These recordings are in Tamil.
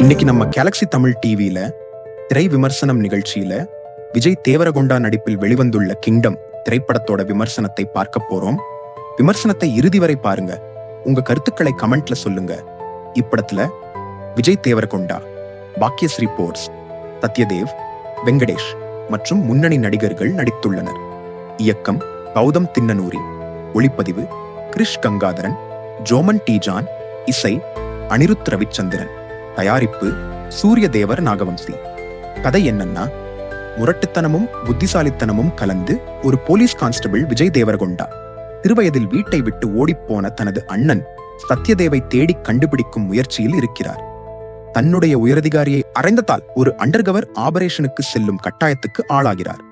இன்னைக்கு நம்ம கேலக்ஸி தமிழ் டிவியில திரை விமர்சனம் நிகழ்ச்சியில விஜய் தேவரகொண்டா நடிப்பில் வெளிவந்துள்ள கிங்டம் திரைப்படத்தோட விமர்சனத்தை பார்க்க போறோம். விமர்சனத்தை இறுதி வரை பாருங்க. உங்க கருத்துக்களை கமெண்ட்ல சொல்லுங்க. இப்படத்துல விஜய் தேவரகொண்டா பாக்யஸ்ரீ போர்ஸ் சத்யதேவ் வெங்கடேஷ் மற்றும் முன்னணி நடிகர்கள் நடித்துள்ளனர். இயக்கம் கௌதம் தின்னனூரி ஒளிப்பதிவு கிரிஷ் கங்காதரன் ஜோமன் டி ஜான் இசை அனிருத் ரவிச்சந்திரன். தயாரிப்பு சூரிய தேவர் நாகவம்சி. கதை என்னன்னா முரட்டுத்தனமும் புத்திசாலித்தனமும் கலந்து ஒரு போலீஸ் கான்ஸ்டபிள் விஜய் தேவரகொண்டா திருவயதில் வீட்டை விட்டு ஓடிப்போன தனது அண்ணன் சத்யதேவை தேடி கண்டுபிடிக்கும் முயற்சியில் இருக்கிறார். தன்னுடைய உயரதிகாரியை அறைந்ததால் ஒரு அண்டர்கவர் ஆபரேஷனுக்கு செல்லும் கட்டாயத்துக்கு ஆளாகிறார்.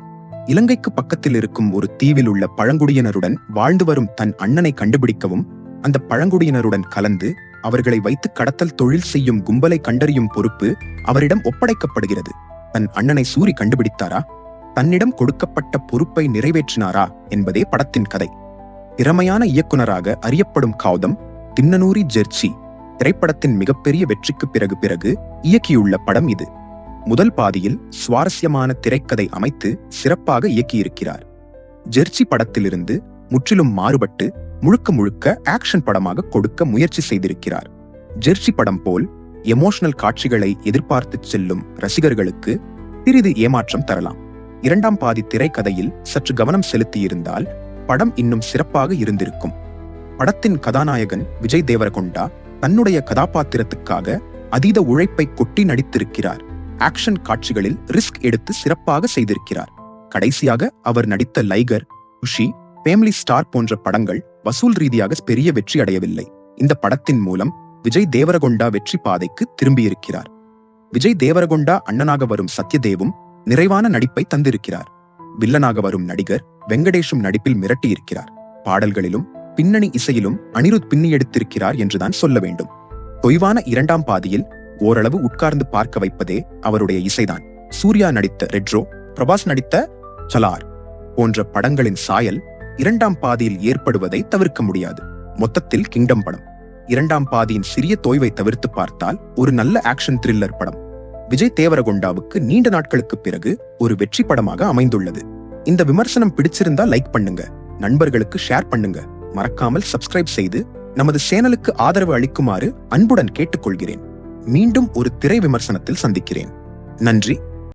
இலங்கைக்கு பக்கத்தில் இருக்கும் ஒரு தீவில் உள்ள பழங்குடியினருடன் வாழ்ந்து வரும் தன் அண்ணனை கண்டுபிடிக்கவும் அந்த பழங்குடியினருடன் கலந்து அவர்களை வைத்து கடத்தல் தொழில் செய்யும் கும்பலை கண்டறியும் பொறுப்பு அவரிடம் ஒப்படைக்கப்படுகிறது. தன் அண்ணனை சூரி கண்டுபிடித்தாரா? தன்னிடம் கொடுக்கப்பட்ட பொறுப்பை நிறைவேற்றினாரா? என்பதே படத்தின் கதை. திறமையான இயக்குனராக அறியப்படும் கௌதம் தின்னனூரி ஜெர்ச்சி திரைப்படத்தின் மிகப்பெரிய வெற்றிக்கு பிறகு பிறகு இயக்கியுள்ள படம் இது. முதல் பாதியில் சுவாரஸ்யமான திரைக்கதை அமைத்து சிறப்பாக இயக்கியிருக்கிறார். ஜெர்ச்சி படத்திலிருந்து முற்றிலும் மாறுபட்டு முழுக்க முழுக்க ஆக்ஷன் படமாக கொடுக்க முயற்சி செய்திருக்கிறார். ஜெர்சி படம் போல் எமோஷனல் காட்சிகளை எதிர்பார்த்து செல்லும் ரசிகர்களுக்கு சிறிது ஏமாற்றம் தரலாம். இரண்டாம் பாதி திரைக்கதையில் சற்று கவனம் செலுத்தியிருந்தால் படம் இன்னும் சிறப்பாக இருந்திருக்கும். படத்தின் கதாநாயகன் விஜய் தேவரகொண்டா தன்னுடைய கதாபாத்திரத்துக்காக அதீத உழைப்பை கொட்டி நடித்திருக்கிறார். ஆக்ஷன் காட்சிகளில் ரிஸ்க் எடுத்து சிறப்பாக செய்திருக்கிறார். கடைசியாக அவர் நடித்த லைகர் குஷி ஃபேமிலி ஸ்டார் போன்ற படங்கள் வசூல் ரீதியாக பெரிய வெற்றி அடையவில்லை. இந்த படத்தின் மூலம் விஜய் தேவரகொண்டா வெற்றி பாதைக்கு திரும்பியிருக்கிறார். விஜய் தேவரகொண்டா அண்ணனாக வரும் சத்யதேவும் நிறைவான நடிப்பை தந்திருக்கிறார். வில்லனாக வரும் நடிகர் வெங்கடேஷும் நடிப்பில் மிரட்டியிருக்கிறார். பாடல்களிலும் பின்னணி இசையிலும் அனிருத் பின்னி எடுத்திருக்கிறார் என்றுதான் சொல்ல வேண்டும். தொய்வான இரண்டாம் பாதியில் ஓரளவு உட்கார்ந்து பார்க்க வைப்பதே அவருடைய இசைதான். சூர்யா நடித்த ரெட்ரோ பிரபாஸ் நடித்த சலார் போன்ற படங்களின் சாயல் இரண்டாம் பாதியில் ஏற்படுவதை தவிர்க்க முடியாது. மொத்தத்தில் கிங்டம் படம். இரண்டாம் பாதியின் சிறிய தோய்வை தவிர்த்து பார்த்தால் ஒரு நல்ல ஆக்ஷன் த்ரில்லர் படம். விஜய் தேவரகொண்டாவுக்கு நீண்ட நாட்களுக்கு பிறகு ஒரு வெற்றி படமாக அமைந்துள்ளது. இந்த விமர்சனம் பிடிச்சிருந்தா லைக் பண்ணுங்க. நண்பர்களுக்கு ஷேர் பண்ணுங்க. மறக்காமல் சப்ஸ்கிரைப் செய்து நமது சேனலுக்கு ஆதரவு அளிக்குமாறு அன்புடன் கேட்டுக்கொள்கிறேன். மீண்டும் ஒரு திரை விமர்சனத்தில் சந்திக்கிறேன். நன்றி.